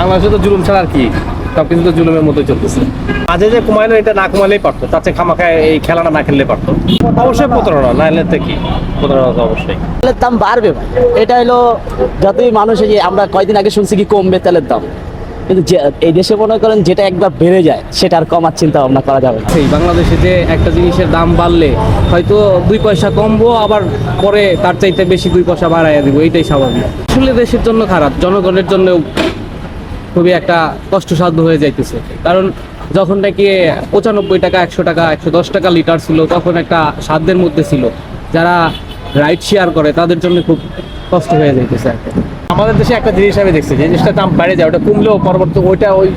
বাংলাদেশে তো জুলুম ছাড়া আর কি? সব কিছু তো জুলুমের মধ্যে চলতেছে। মাঝে যে কমাইলো এটা না কমাইলেই পারতো তার চেয়ে খামাখায় এই খেলাটা না খেললে পারতো। অবশ্যই প্রতারণা না এলে তো কি? প্রতারণা তো অবশ্যই। তেলের দাম বাড়বে এটা হলো যতই মানুষ যে আমরা কয়দিন আগে শুনছি কি কমবে তেলের দাম। কিন্তু যে- এই দেশে মনে করেন যেটা একবার বেড়ে যায় সেটা আর কমার চিন্তা ভাবনা করা যাবে না। সেই বাংলাদেশে যে একটা জিনিসের দাম বাড়লে হয়তো দুই পয়সা কমবো আবার পরে তার চাইতে বেশি দুই পয়সা বাড়াইয়া দিব এইটাই স্বাভাবিক। আসলে দেশের জন্য খারাপ জনগণের জন্য খুবই একটা কষ্টসাধ্য হয়ে যাইতেছে। কারণ যখন নাকি পঁচানব্বই টাকা, একশো টাকা, একশো দশ টাকা লিটার ছিল, তখন একটা সাধ্যের মধ্যে ছিল। যারা রাইড শেয়ার করে, তাদের জন্য খুব কষ্ট হয়ে যাইতেছে। আমাদের দেশে একটা জিনিস আমি দেখছি, যে জিনিসটার দাম বেড়ে যায়, ওটা কমলেও পরবর্তী ওইটা ওই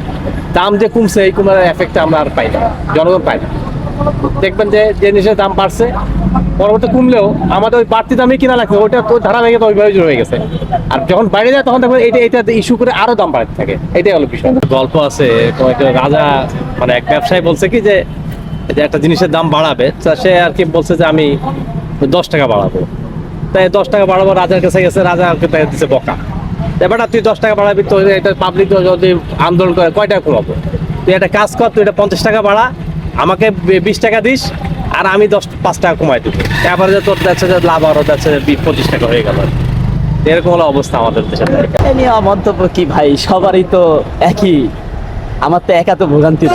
দাম যে কমছে, এই কমার এফেক্টটা আমরা আর পাই না, জনগণ পাই না। দেখবেন যে জিনিসের দাম বাড়ছে পরবর্তী কমলেও আমাদের ওই বাড়তি দামে কিনা লাগছে ওইটা তো ধারাবাহিকতা ওইভাবে হয়ে গেছে। আর যখন বাইরে যায়, তখন দেখবেন এটা এটা ইস্যু করে আরও দাম বাড়তে থাকে। এটাই হলো বিষয়। গল্প আছে রাজা মানে এক ব্যবসায়ী বলছে কি যে একটা জিনিসের দাম বাড়াবে, তা সে আর কি বলছে যে, আমি দশ টাকা বাড়াবো। তাই দশ টাকা বাড়াবো, রাজার কাছে গেছে, রাজা ওকে তাই দিচ্ছে বকা। এবারটা তুই দশ টাকা বাড়াবি তো এটা পাবলিক যদি আন্দোলন করে, কয় টাকা কমাবো তুই একটা কাজ কর, তুই এটা পঞ্চাশ টাকা বাড়া, আমাকে বিশ টাকা দিস আর আমি দশ, পাঁচ টাকা কমাই দেবো। যে তোর যাচ্ছে যে লাভ আরও যাচ্ছে বিশ, পঁচিশ টাকা হয়ে গেল। এরকম হলো অবস্থা আমাদের দেশে নিয়ে মন্তব্য কি ভাই? সবারই তো একই। আমার তো একা তো ভোগান্তি।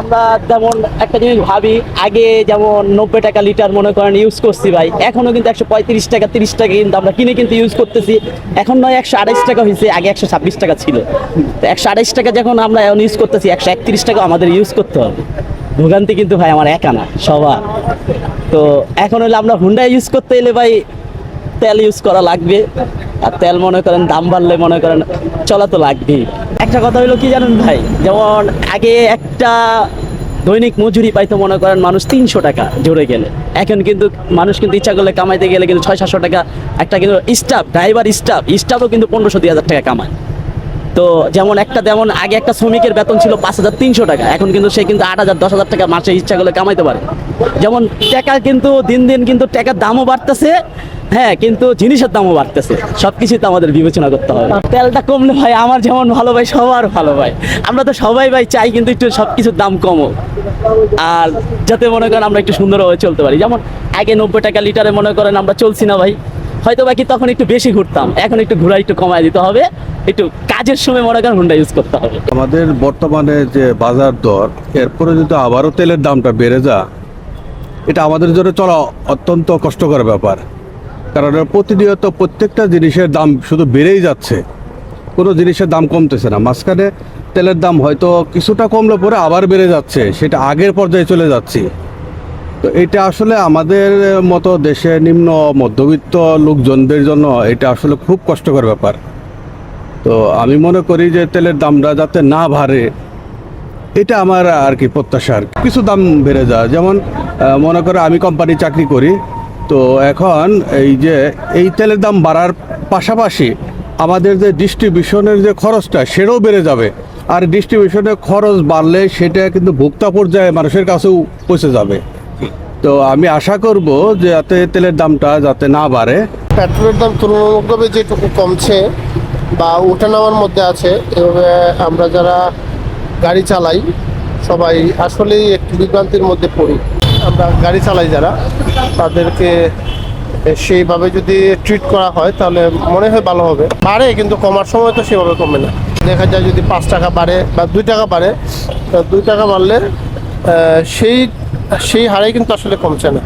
আমরা যেমন একটা জিনিস ভাবি, আগে যেমন নব্বই টাকা লিটার মনে করেন ইউজ করছি ভাই, এখনও কিন্তু একশো পঁয়ত্রিশ টাকা, তিরিশ টাকা কিন্তু আমরা কিনে কিন্তু ইউজ করতেছি। এখন নয়, একশো আড়াইশ টাকা হয়েছে, আগে একশো ছাব্বিশ টাকা ছিল। তো একশো আড়াইশ টাকা যখন আমরা এখন ইউজ করতেছি, একশো একত্রিশ টাকা আমাদের ইউজ করতে হবে। ভোগান্তি কিন্তু ভাই আমার একা না, সবার। তো এখন হলে আমরা হুন্ডা ইউজ করতে এলে ভাই তেল ইউজ করা লাগবে। আর তেল মনে করেন, দাম বাড়লে মনে করেন, চলা তো লাগবেই। একটা কথা হলো কি জানেন ভাই? যেমন আগে একটা দৈনিক মজুরি পাইতো মনে করেন মানুষ তিনশো টাকা জোরে গেলে। এখন কিন্তু মানুষ কিন্তু ইচ্ছা করলে কামাইতে গেলে কিন্তু ছয় সাতশো টাকা, একটা কিন্তু স্টাফ ড্রাইভার স্টাফ স্টাফও কিন্তু পনেরোশো, দুই হাজার টাকা কামায়। তো যেমন একটা, যেমন আগে একটা শ্রমিকের বেতন ছিল পাঁচ হাজার তিনশো টাকা, এখন কিন্তু সে কিন্তু আট হাজার, দশ হাজার টাকা মাসে ইচ্ছা করলে কামাইতে পারে। যেমন টাকা কিন্তু দিন দিন কিন্তু টাকার দামও বাড়তেছে হ্যাঁ কিন্তু জিনিসের দামও বাড়তেছে। সব কিছুই তো আমাদের বিবেচনা করতে হবে। তেলটা কমলে ভাই, আমার যেমন ভালো ভাই, সবার ভালো ভাই। আমরা তো সবাই ভাই চাই কিন্তু একটু সব কিছুর দাম কমো। আর যাতে মনে করেন আমরা একটু সুন্দরভাবে চলতে পারি। যেমন আগে নব্বই টাকা লিটারে মনে করেন আমরা চলছি না ভাই। হয়তো বাকি তখন একটু বেশি ঘুরতাম, এখন একটু ঘোরা একটু কমায় দিতে হবে। একটু কাজের সময় মনে করেন হুন্ডা ইউজ করতে হবে। আমাদের বর্তমানে যে বাজার দর, এরপরে যদি আবারও তেলের দামটা বেড়ে যা এটা আমাদের জন্য চলা অত্যন্ত কষ্টকর ব্যাপার। কারণ প্রতিনিয়ত প্রত্যেকটা জিনিসের দাম শুধু বেড়েই যাচ্ছে। কোনো জিনিসের দাম কমতেছে না। মাঝখানে তেলের দাম হয়তো কিছুটা কমলে, পরে আবার বেড়ে যাচ্ছে। সেটা আগের পর্যায়ে চলে যাচ্ছি। তো এটা আসলে আমাদের মতো দেশে নিম্ন মধ্যবিত্ত লোকজনদের জন্য এটা আসলে খুব কষ্টকর ব্যাপার। তো আমি মনে করি যে তেলের দামটা যাতে না বাড়ে, এটা আমার আর কি প্রত্যাশা আর কিছু দাম বেড়ে যায়। যেমন মনে করো আমি কোম্পানি চাকরি করি, তো এখন এই যে, এই তেলের দাম বাড়ার পাশাপাশি আমাদের যে ডিস্ট্রিবিউশনের যে খরচটা, সেটাও বেড়ে যাবে। আর ডিস্ট্রিবিউশনের খরচ বাড়লে সেটা কিন্তু ভোক্তা পর্যায়ে মানুষের কাছেও পৌঁছে যাবে। তো আমি আশা করব যে যাতে তেলের দামটা যাতে না বাড়ে। পেট্রোলের দাম তুলনামূলকভাবে যেটুকু কমছে বা ওঠানামার মধ্যে আছে, এভাবে আমরা যারা গাড়ি চালাই, সবাই আসলেই একটু বিভ্রান্তির মধ্যে পড়ি। আমরা গাড়ি চালাই যারা, তাদেরকে সেইভাবে যদি ট্রিট করা হয়, তাহলে মনে হয় ভালো হবে। বাড়ে, কিন্তু কমার সময় তো সেভাবে কমে না। দেখা যায় যদি পাঁচ টাকা বাড়ে বা দুই টাকা বাড়ে দুই টাকা বাড়লে সেই সেই হারে কিন্তু আসলে কমছে না।